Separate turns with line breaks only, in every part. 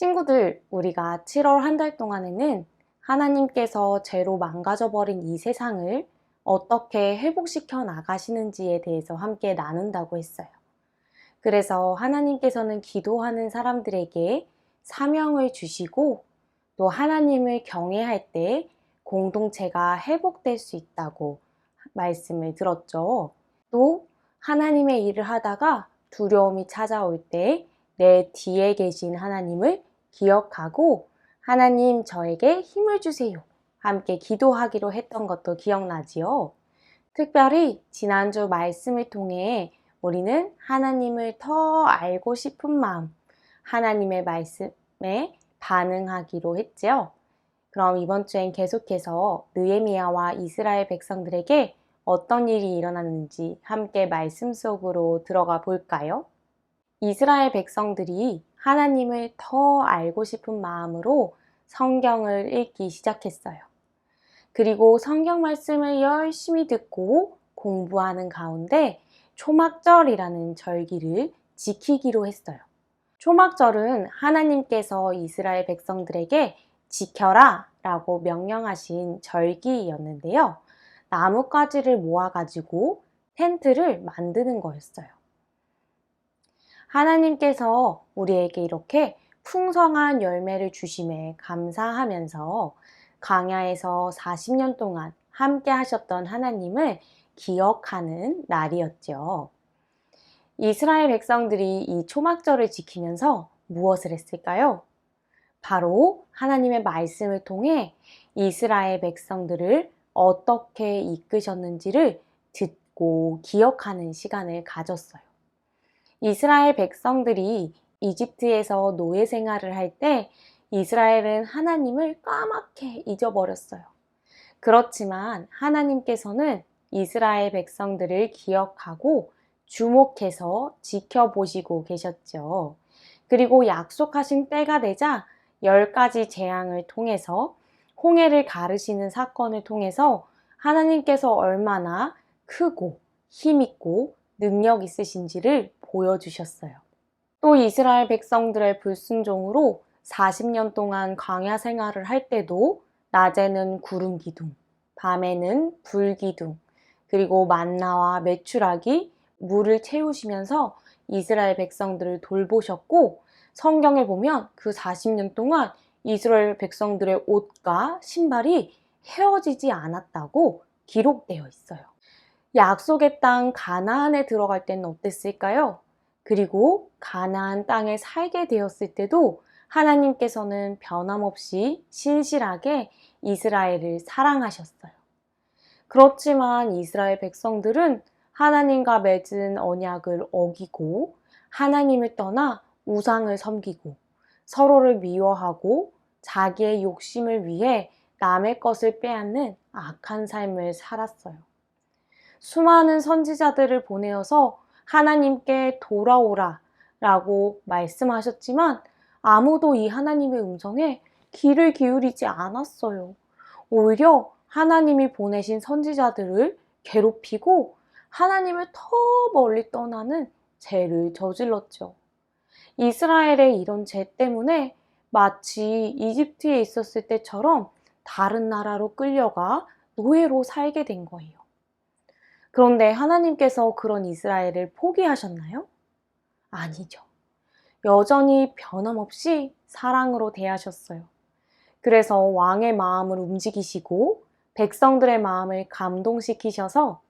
친구들, 우리가 7월 한 달 동안에는 하나님께서 죄로 망가져버린 이 세상을 어떻게 회복시켜 나가시는지에 대해서 함께 나눈다고 했어요. 그래서 하나님께서는 기도하는 사람들에게 사명을 주시고 또 하나님을 경외할 때 공동체가 회복될 수 있다고 말씀을 들었죠. 또 하나님의 일을 하다가 두려움이 찾아올 때 내 뒤에 계신 하나님을 기억하고 하나님 저에게 힘을 주세요. 함께 기도하기로 했던 것도 기억나지요. 특별히 지난주 말씀을 통해 우리는 하나님을 더 알고 싶은 마음, 하나님의 말씀에 반응하기로 했지요. 그럼 이번 주엔 계속해서 느에미야와 이스라엘 백성들에게 어떤 일이 일어났는지 함께 말씀 속으로 들어가 볼까요? 이스라엘 백성들이 하나님을 더 알고 싶은 마음으로 성경을 읽기 시작했어요. 그리고 성경 말씀을 열심히 듣고 공부하는 가운데 초막절이라는 절기를 지키기로 했어요. 초막절은 하나님께서 이스라엘 백성들에게 지켜라 라고 명령하신 절기였는데요. 나뭇가지를 모아가지고 텐트를 만드는 거였어요. 하나님께서 우리에게 이렇게 풍성한 열매를 주심에 감사하면서 강야에서 40년 동안 함께 하셨던 하나님을 기억하는 날이었죠. 이스라엘 백성들이 이 초막절을 지키면서 무엇을 했을까요? 바로 하나님의 말씀을 통해 이스라엘 백성들을 어떻게 이끄셨는지를 듣고 기억하는 시간을 가졌어요. 이스라엘 백성들이 이집트에서 노예 생활을 할 때 이스라엘은 하나님을 까맣게 잊어버렸어요. 그렇지만 하나님께서는 이스라엘 백성들을 기억하고 주목해서 지켜보시고 계셨죠. 그리고 약속하신 때가 되자 열 가지 재앙을 통해서 홍해를 가르시는 사건을 통해서 하나님께서 얼마나 크고 힘있고 능력 있으신지를 보여주셨어요. 또 이스라엘 백성들의 불순종으로 40년 동안 광야 생활을 할 때도 낮에는 구름 기둥, 밤에는 불 기둥, 그리고 만나와 메추라기 물을 채우시면서 이스라엘 백성들을 돌보셨고 성경에 보면 그 40년 동안 이스라엘 백성들의 옷과 신발이 헤어지지 않았다고 기록되어 있어요. 약속의 땅 가나안에 들어갈 때는 어땠을까요? 그리고 가나안 땅에 살게 되었을 때도 하나님께서는 변함없이 신실하게 이스라엘을 사랑하셨어요. 그렇지만 이스라엘 백성들은 하나님과 맺은 언약을 어기고 하나님을 떠나 우상을 섬기고 서로를 미워하고 자기의 욕심을 위해 남의 것을 빼앗는 악한 삶을 살았어요. 수많은 선지자들을 보내어서 하나님께 돌아오라 라고 말씀하셨지만 아무도 이 하나님의 음성에 귀를 기울이지 않았어요. 오히려 하나님이 보내신 선지자들을 괴롭히고 하나님을 더 멀리 떠나는 죄를 저질렀죠. 이스라엘의 이런 죄 때문에 마치 이집트에 있었을 때처럼 다른 나라로 끌려가 노예로 살게 된 거예요. 그런데 하나님께서 그런 이스라엘을 포기하셨나요? 아니죠. 여전히 변함없이 사랑으로 대하셨어요. 그래서 왕의 마음을 움직이시고 백성들의 마음을 감동시키셔서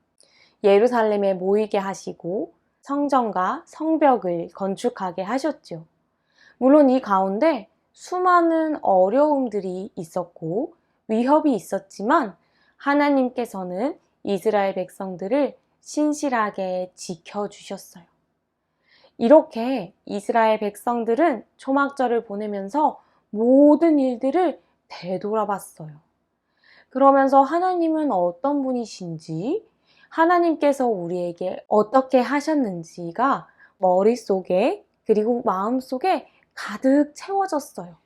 예루살렘에 모이게 하시고 성전과 성벽을 건축하게 하셨죠. 물론 이 가운데 수많은 어려움들이 있었고 위협이 있었지만 하나님께서는 이스라엘 백성들을 신실하게 지켜주셨어요. 이렇게 이스라엘 백성들은 초막절을 보내면서 모든 일들을 되돌아봤어요. 그러면서 하나님은 어떤 분이신지, 하나님께서 우리에게 어떻게 하셨는지가 머릿속에 그리고 마음속에 가득 채워졌어요.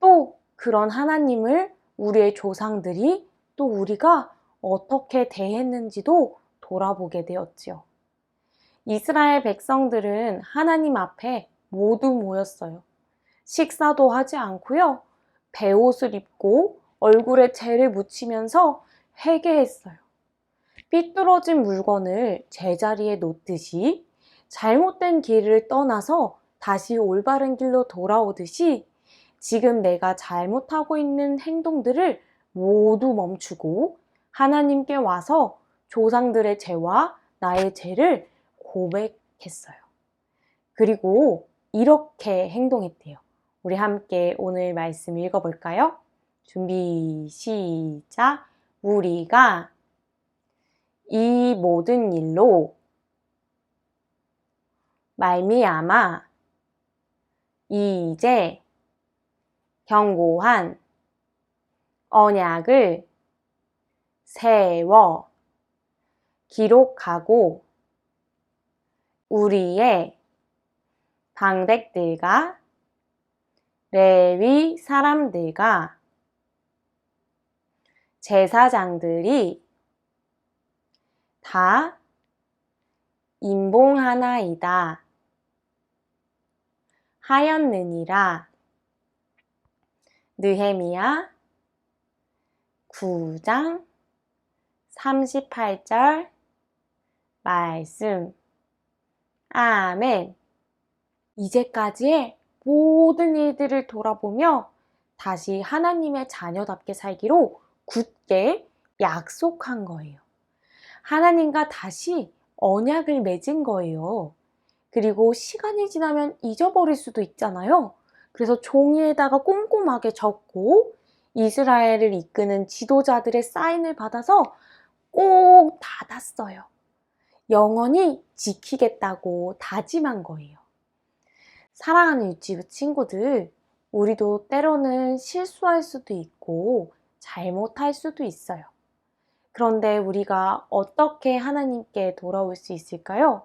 또 그런 하나님을 우리의 조상들이 또 우리가 어떻게 대했는지도 돌아보게 되었지요. 이스라엘 백성들은 하나님 앞에 모두 모였어요. 식사도 하지 않고요. 배옷을 입고 얼굴에 젤을 묻히면서 회개했어요. 삐뚤어진 물건을 제자리에 놓듯이 잘못된 길을 떠나서 다시 올바른 길로 돌아오듯이 지금 내가 잘못하고 있는 행동들을 모두 멈추고 하나님께 와서 조상들의 죄와 나의 죄를 고백했어요. 그리고 이렇게 행동했대요. 우리 함께 오늘 말씀 읽어볼까요? 준비, 시작. 우리가 이 모든 일로 말미암아 이제 경고한 언약을 세워. 기록하고 우리의 방백들과 레위 사람들과 제사장들이 다 인봉하나이다 하였느니라. 느헤미야 9장 38절 말씀 아멘 이제까지의 모든 일들을 돌아보며 다시 하나님의 자녀답게 살기로 굳게 약속한 거예요. 하나님과 다시 언약을 맺은 거예요. 그리고 시간이 지나면 잊어버릴 수도 있잖아요. 그래서 종이에다가 꼼꼼하게 적고 이스라엘을 이끄는 지도자들의 사인을 받아서 꼭 닫았어요. 영원히 지키겠다고 다짐한 거예요. 사랑하는 유치부 친구들, 우리도 때로는 실수할 수도 있고 잘못할 수도 있어요. 그런데 우리가 어떻게 하나님께 돌아올 수 있을까요?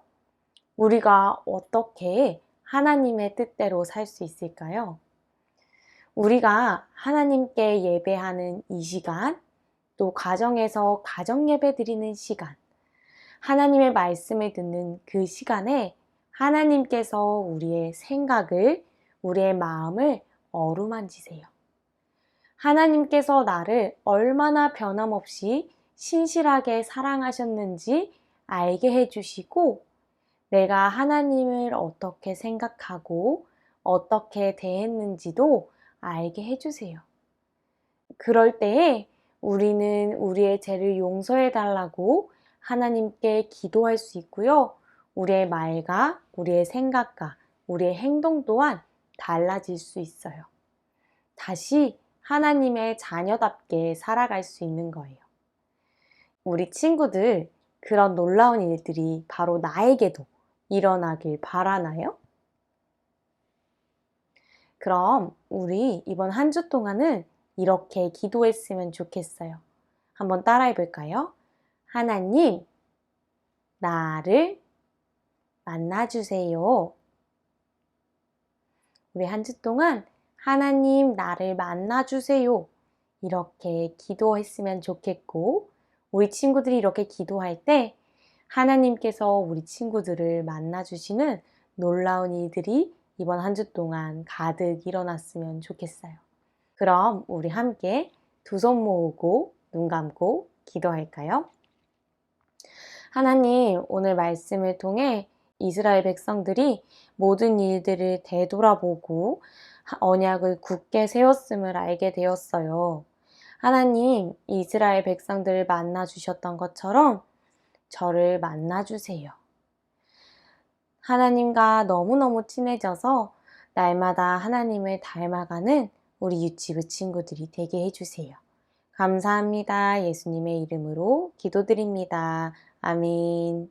우리가 어떻게 하나님의 뜻대로 살 수 있을까요? 우리가 하나님께 예배하는 이 시간, 또 가정에서 가정 예배 드리는 시간, 하나님의 말씀을 듣는 그 시간에 하나님께서 우리의 생각을, 우리의 마음을 어루만지세요. 하나님께서 나를 얼마나 변함없이 신실하게 사랑하셨는지 알게 해주시고, 내가 하나님을 어떻게 생각하고 어떻게 대했는지도 알게 해주세요. 그럴 때에 우리는 우리의 죄를 용서해 달라고 하나님께 기도할 수 있고요. 우리의 말과 우리의 생각과 우리의 행동 또한 달라질 수 있어요. 다시 하나님의 자녀답게 살아갈 수 있는 거예요. 우리 친구들, 그런 놀라운 일들이 바로 나에게도 일어나길 바라나요? 그럼 우리 이번 한 주 동안은 이렇게 기도했으면 좋겠어요. 한번 따라해 볼까요? 하나님, 나를 만나주세요. 우리 한 주 동안 하나님, 나를 만나주세요. 이렇게 기도했으면 좋겠고, 우리 친구들이 이렇게 기도할 때 하나님께서 우리 친구들을 만나주시는 놀라운 일들이 이번 한 주 동안 가득 일어났으면 좋겠어요. 그럼 우리 함께 두 손 모으고 눈 감고 기도할까요? 하나님, 오늘 말씀을 통해 이스라엘 백성들이 모든 일들을 되돌아보고 언약을 굳게 세웠음을 알게 되었어요. 하나님, 이스라엘 백성들을 만나 주셨던 것처럼 저를 만나 주세요. 하나님과 너무너무 친해져서 날마다 하나님을 닮아가는 우리 유치부 친구들이 되게 해주세요. 감사합니다. 예수님의 이름으로 기도드립니다. 아멘.